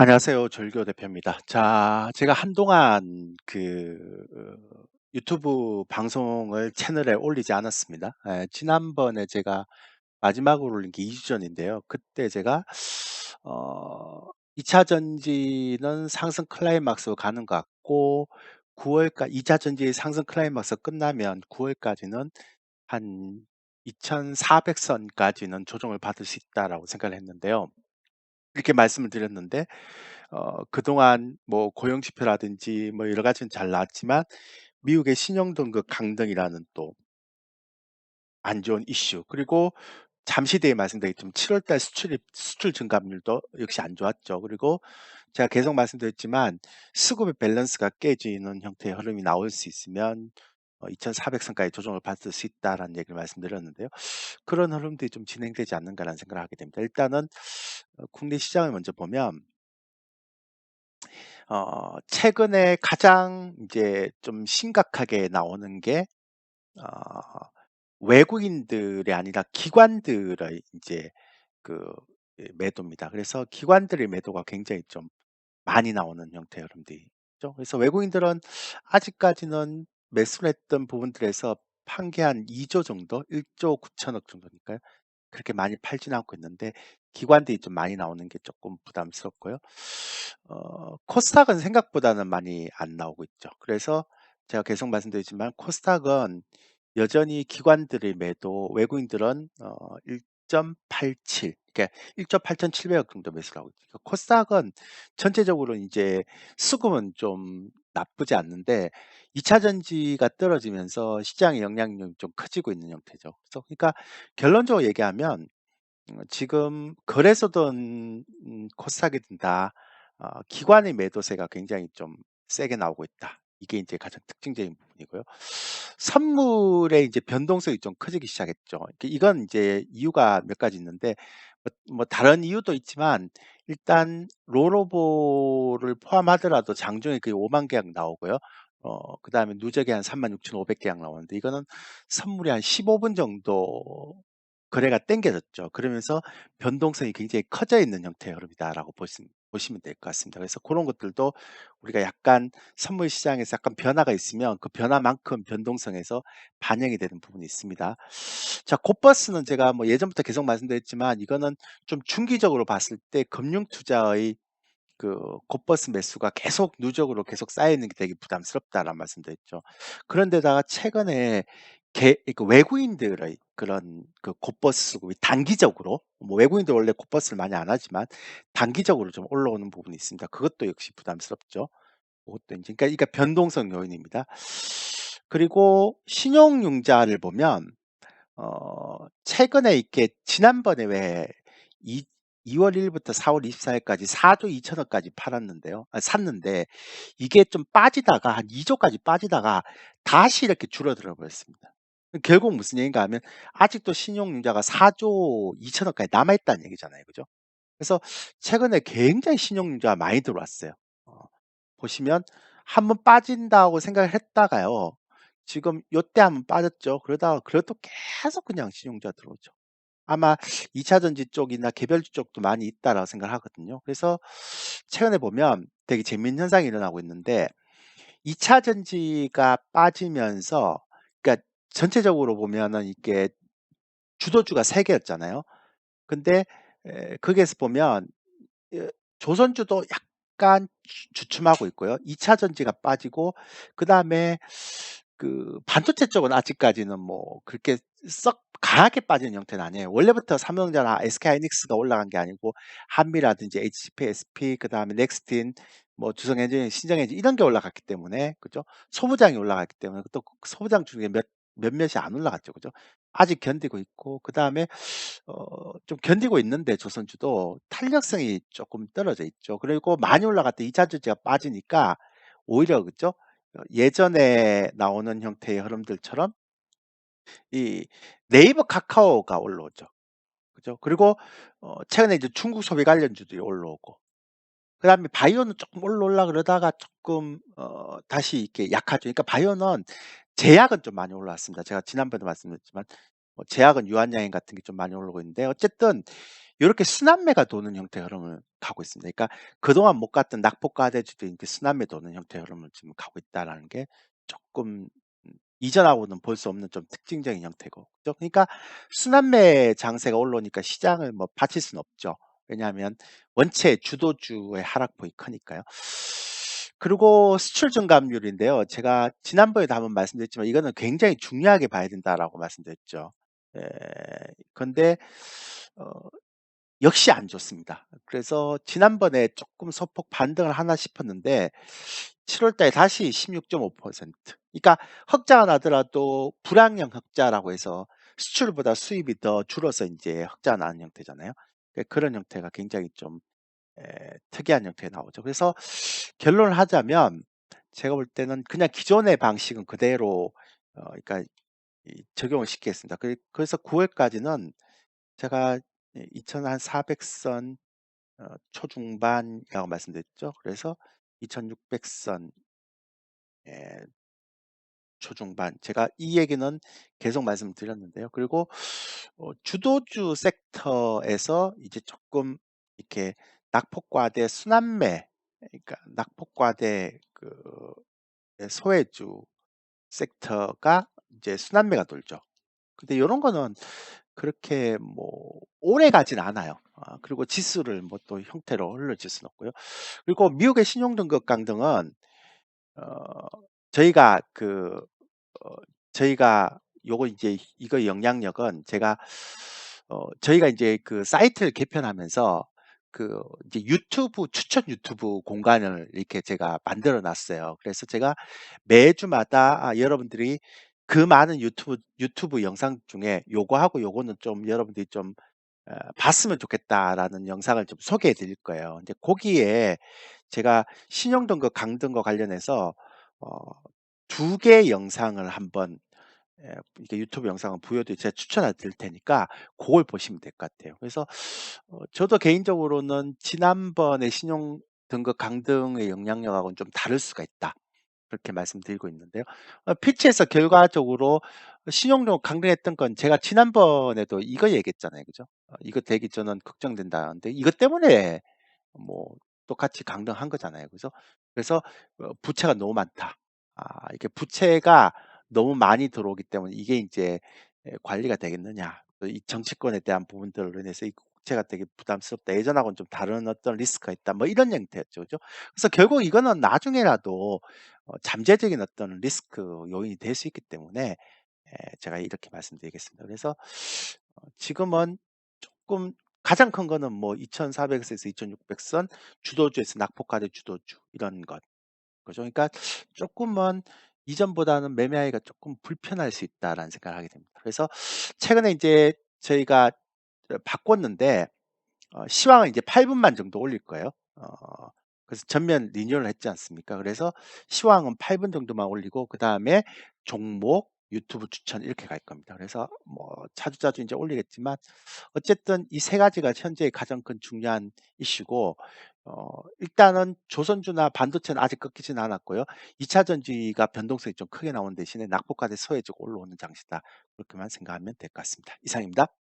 안녕하세요. 졸교 대표입니다. 자, 제가 한동안 그 어, 유튜브 방송을 채널에 올리지 않았습니다. 예, 지난번에 제가 마지막으로 올린 게 2주 전인데요. 그때 제가 어, 2차 전지는 상승 클라이막스로 가는 것 같고 9월까 2차 전지 상승 클라이막스 끝나면 9월까지는 한 2400선까지는 조정을 받을 수 있다라고 생각을 했는데요. 이렇게 말씀을 드렸는데 어 그동안 뭐 고용 지표라든지 뭐 여러 가지는 잘 나왔지만 미국의 신용 등급 강등이라는 또 안 좋은 이슈 그리고 잠시 뒤에 말씀드렸지만 7월 달 수출입 수출 증가율도 역시 안 좋았죠. 그리고 제가 계속 말씀드렸지만 수급의 밸런스가 깨지는 형태의 흐름이 나올 수 있으면 어 2,400선까지 조정을 받을 수 있다라는 얘기를 말씀드렸는데요. 그런 흐름들이 좀 진행되지 않는가라는 생각을 하게 됩니다. 일단은 어 국내 시장을 먼저 보면 어 최근에 가장 이제 좀 심각하게 나오는 게 어 외국인들이 아니라 기관들의 이제 그예 매도입니다. 그래서 기관들의 매도가 굉장히 좀 많이 나오는 형태의 흐름들이 있죠. 그래서 외국인들은 아직까지는 매수를 했던 부분들에서 판게한 2조 정도, 1조 9천억 정도니까요. 그렇게 많이 팔지는 않고 있는데 기관들이 좀 많이 나오는 게 조금 부담스럽고요. 어 코스닥은 생각보다는 많이 안 나오고 있죠. 그래서 제가 계속 말씀드리지만 코스닥은 여전히 기관들의 매도, 외국인들은 어 1.87 그러니까 1조 8,700억 정도 매수를 하고 있죠. 그러니까 코스닥은 전체적으로 이제 수급은 좀 나쁘지 않는데 2차 전지가 떨어지면서 시장의 영향력이 좀 커지고 있는 형태죠. 그래서 그러니까 결론적으로 얘기하면 어 지금 거래소든 음 코스닥이든 다 어 기관의 매도세가 굉장히 좀 세게 나오고 있다. 이게 이제 가장 특징적인 부분이고요. 선물의 이제 변동성이 좀 커지기 시작했죠. 그 이건 이제 이유가 몇 가지 있는데 뭐뭐 다른 이유도 있지만 일단 롤오버를 포함하더라도 장중에 거의 5만 계약 나오고요. 어 그 다음에 누적이 한 36,500 계약 나오는데 이거는 선물이 한 15분 정도 거래가 땡겨졌죠. 그러면서 변동성이 굉장히 커져 있는 형태의 흐름이다라고 보시 보시면 될 것 같습니다. 그래서 그런 것들도 우리가 약간 선물 시장에서 약간 변화가 있으면 그 변화만큼 변동성에서 반영이 되는 부분이 있습니다. 자, 곧버스는 제가 뭐 예전부터 계속 말씀드렸지만 이거는 좀 중기적으로 봤을 때 금융 투자의 그 곧버스 매수가 계속 누적으로 계속 쌓여 있는 게 되게 부담스럽다라는 말씀드렸죠. 그런데다가 최근에 개 그 외국인들의 그런 그 곧버스 수급이 단기적으로 뭐 외국인들 원래 곧버스를 많이 안 하지만 단기적으로 좀 올라오는 부분이 있습니다. 그것도 역시 부담스럽죠. 그것도 인제 그러니까 그러니까 변동성 요인입니다. 그리고 신용융자를 보면 어 최근에 이렇게 지난번에 왜 이 2월 1 일부터 4월 24 일까지 4조 2 천억 까지 팔았는데요. 아 샀는데 이게 좀 빠지다가 한 2 조까지 빠지다가 다시 이렇게 줄어들어 버렸습니다. 결국 무슨 얘기인가 하면 아직도 신용융자가 4 조 2 천억 까지 남아 있다는 얘기잖아요. 그죠? 그래서 최근에 굉장히 신용융자가 많이 들어왔어요. 어 보시면 한번 빠진다고 생각을 했다가요. 지금 요때 한번 빠졌죠. 그러다가 그래도 계속 그냥 신용자 들어오죠. 아마 2 차 전지 쪽이나 개별주 쪽도 많이 있다라고 생각을 하거든요. 그래서 최근에 보면 되게 재미있는 현상이 일어나고 있는데 2 차 전지가 빠지면서 전체적으로 보면은 이게 주도주가 3 개였잖아요. 근데 에 거기에서 보면 예 조선주도 약간 주 주춤하고 있고요. 2차 전지가 빠지고 그다음에 그 반도체 쪽은 아직까지는 뭐 그렇게 썩 강하게 빠지는 형태는 아니에요. 원래부터 삼성전자, SK하이닉스가 올라간 게 아니고 한미라든지 HPSP 그다음에 넥스틴 뭐 주성엔지니어링, 신정엔지니어링 이런 게 올라갔기 때문에 그죠? 소부장이 올라갔기 때문에 또그 소부장 중에 몇 몇몇이 안 올라갔죠. 그죠? 아직 견디고 있고 그다음에 어 좀 견디고 있는데 조선주도 탄력성이 쪼끔 떨어져 있죠. 그리고 많이 올라갔던 2차 전지가 빠지니까 오히려 그죠? 어 예전에 나오는 형태의 흐름들처럼 이 네이버 카카오가 올라오죠. 그죠? 그리고 어 최근에 이제 중국 소비 관련주들이 올라오고 그다음에 바이오는 쪼끔 올라올라 그러다가 쪼끔 어 다시 이렇게 약하죠. 그러니까 바이오는 제약은 좀 많이 올라왔습니다. 제가 지난번에도 말씀드렸지만 뭐 제약은 유한양행 같은 게 좀 많이 오르고 있는데 어쨌든 요렇게 순환매가 도는 형태의 흐름을 가고 있습니다. 그러니까 그동안 못 갔던 낙폭과대주도 인제 순환매 도는 형태의 흐름을 지금 가고 있다라는 게음 이전하고는 볼 수 없는 좀 특징적인 형태고 그죠? 그러니까 순환매 장세가 올라오니까 시장을 뭐 바칠 수는 없죠. 왜냐하면 원체 주도주의 하락폭이 크니까요. 그리고 수출 증감률인데요. 제가 지난번에도 한번 말씀드렸지만 이거는 굉장히 중요하게 봐야 된다라고 말씀드렸죠. 예. 근데 어 역시 안 좋습니다. 그래서 지난번에 쪼끔 소폭 반등을 하나 싶었는데 7월 달에 다시 16.5% 그러니까 흑자가 나더라도 불황형 흑자라고 해서 수출보다 수입이 더 줄어서 인제 흑자가 나는 형태잖아요. 그 그런 형태가 굉장히 좀에 특이한 형태가 나오죠. 그래서 결론을 하자면 제가 볼 때는 그냥 기존의 방식은 그대로 어 그러니까 이 적용을 시키겠습니다. 그 그래서 9 월까지는 제가 예 2,400선 어 초중반이라고 말씀드렸죠. 그래서 2,600선 예 초중반 제가 이 얘기는 계속 말씀드렸는데요. 그리고 어 주도주 섹터에서 이제 조금 이렇게 낙폭과대 순환매 그러니까 낙폭과대 그예 소외주 섹터가 이제 순환매가 돌죠. 근데 요런 거는 그렇게 뭐 오래 가진 않아요. 아 그리고 지수를 뭐 또 형태로 흘려줄 수는 없고요. 그리고 미국의 신용등급 강등은 어 저희가 그 어 저희가 요거 이제 이거 영향력은 제가 어 저희가 인제 그 사이트를 개편하면서 그 이제 유튜브 추천 유튜브 공간을 이렇게 제가 만들어 놨어요. 그래서 제가 매주마다 아 여러분들이 그 많은 유튜브 유튜브 영상 중에 요거하고 요거는 좀 여러분들이 좀 어 '봤으면 좋겠다.'라는 영상을 좀 소개해 드릴 거예요. 근데 거기에 제가 신용등급 강등과 관련해서 어 두 개의 영상을 한번 예 이렇게 유튜브 영상을 부여도 제가 추천해 드릴 테니까 고걸 보시면 될 것 같아요. 그래서 어 저도 개인적으로는 '지난번에 신용 등급 강등의 영향력하고는 좀 다를 수가 있다.' 그렇게 말씀드리고 있는데요. 어 피치에서 결과적으로 신용등급 강등했던 건 제가 지난번에도 이거 얘기했잖아요. 그죠? 어 "이거 되기 저는 걱정된다." 근데 이것 때문에 뭐 똑같이 강등한 거잖아요. 그죠? 그래서 어 "부채가 너무 많다." 아 이게 부채가 너무 많이 들어오기 때문에 이게 예 관리가 되겠느냐. 또이 정치권에 대한 부분들로 인해서 이 국채가 되게 부담스럽다. 예전하고는 좀 다른 어떤 리스크가 있다. 뭐 이런 형태였죠. 그죠? 그래서 결국 이거는 나중에라도 어 잠재적인 어떤 리스크 요인이 될 수 있기 때문에 예 제가 이렇게 말씀드리겠습니다. 그래서 어 지금은 쪼끔 가장 큰 거는 뭐 2,400 선에서 2,600선 주도주에서 낙폭과대 주도주 이런 것. 그죠? 그러니까 쪼끔은 이전보다는 매매하기가 쪼끔 불편할 수 있다라는 생각을 하게 됩니다. 그래서 최근에 인제 저희가 어 바꿨는데 어 시황은 이제 8 분만 정도 올릴 거예요. 어 그래서 전면 리뉴얼을 했지 않습니까? 그래서 시황은 8분 정도만 올리고 그 다음에 종목, 유튜브 추천 이렇게 갈 겁니다. 그래서 뭐 자주자주 인제 올리겠지만 어쨌든 이 세 가지가 현재의 가장 큰 중요한 이슈고 어 일단은 조선주나 반도체는 아직 꺾이지는 않았고요. 2차 전지가 변동성이 좀 크게 나오는 대신에 낙폭과대 소외적 올라오는 장세다. 그렇게만 생각하면 될 것 같습니다. 이상입니다.